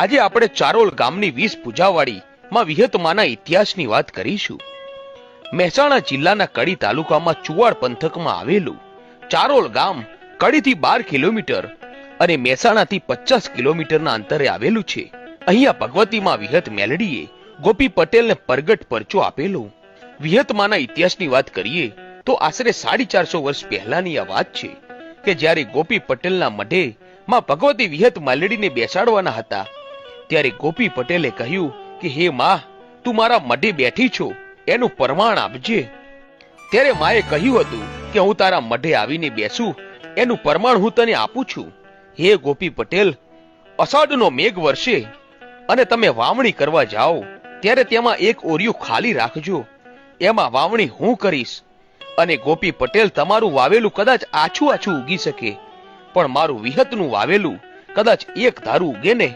આજે આપણે ચારોલ ગામની વીસ પૂજાવાળી માં વિહતમાના ઇતિહાસની વાત કરીશું. મહેસાણા જિલ્લાના કડી તાલુકામાં ચુવાડ પંથકમાં આવેલું ચારોલ ગામ કડીથી બાર કિલોમીટર અને મહેસાણાથી પચાસ કિલોમીટરના અંતરે આવેલું છે. અહીંયા ભગવતીમાં વિહત મેલડીએ ગોપી પટેલને પરગટ પરચો આપેલો. વિહતમાના ઇતિહાસની વાત કરીએ તો આશરે સાડી ચારસો વર્ષ પહેલાની આ વાત છે કે જ્યારે ગોપી પટેલના મઢે માં ભગવતી વિહત માલડીને બેસાડવાના હતા ત્યારે ગોપી પટેલે કહ્યું કે, હે માં, તું મારા મઢે બેઠી છો, એનું પ્રમાણ આપજે. ત્યારે માએ કહ્યું હતું કે, હું તારા મઢે આવીને બેસું, એનું પ્રમાણ હું તને આપું છું. હે ગોપી પટેલ, અષાઢનો મેઘ વર્ષે અને તમે વાવણી કરવા જાઓ, ત્યારે તેમાં એક ઓરિયું ખાલી રાખજો, એમાં વાવણી હું કરીશ, અને ગોપી પટેલ તમારું વાવેલું કદાચ આછું આછું ઉગી શકે, પણ મારું વિહતનું વાવેલું કદાચ એક ધારું ઉગે ને